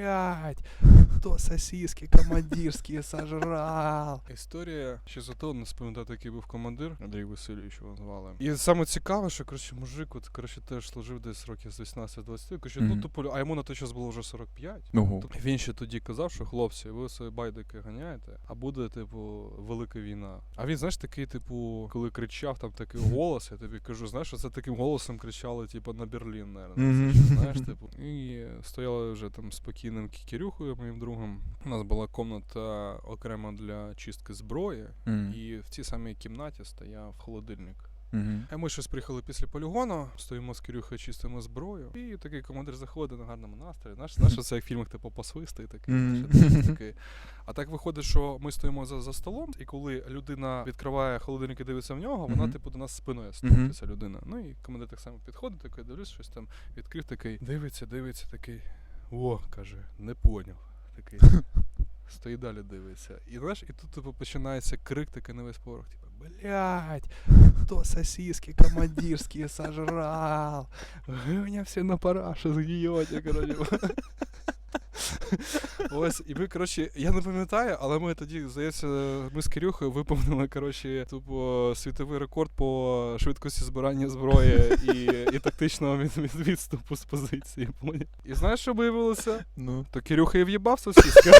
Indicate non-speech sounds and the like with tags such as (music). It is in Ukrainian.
блядь, то сосиски командирські сожрал. Історія ще за того, не спам'ятати, який був командир, Андрій Васильович його звали. І саме цікаве, що коротше, мужик, от коротше, теж служив десь років з 18-20, коротше, ну тупо, а йому на той час було вже 45. Ого. Тобто Він ще тоді казав, що хлопці, ви свої байдики ганяєте, а буде, типу, велика війна. А він, знаєш, такий, типу, коли кричав, там такий голос, я тобі кажу, знаєш, це таким голосом кричали, типу, на Берлін, наверное. Знаєш, типу. І стояли вже там спокійним кікерюхою, моїм другом. У нас була комната окремо для чистки зброї, Мгм. і в цій самій кімнаті стояв холодильник. Мгм. А ми щось приїхали після полігону, стоїмо з Кирюхою, чистимо зброю. І такий командир заходить на гарному настрої. Знаєш, знаєш, це як в фільмах типу посвистий такий. Знаєш, такий. А так виходить, що ми стоїмо за, за столом, і коли людина відкриває холодильник і дивиться в нього, вона, Мгм. типу, до нас спиною стоїть, ця людина. Ну і командир так само підходить, такий, дивлюсь, щось там відкрив, такий, дивиться, дивиться, такий. О, каже, не поняв. Такий. (laughs) Стоїть далі дивиться. І знаєш, і тут типу, починається крик такий на весь порох, типу, блядь, то сосиски командирські сожрал. Вы меня все на параше згниете, короче. Ось, і ми, коротше, я не пам'ятаю, але ми тоді, здається, ми з Кирюхою виповнили, коротше, тупо світовий рекорд по швидкості збирання зброї і, і тактичного від, від, відступу з позиції. І знаєш, що виявилося? Ну. То Кирюха і в'їбав сосиска.